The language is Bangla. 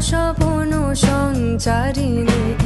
সপন সঞ্চারিণী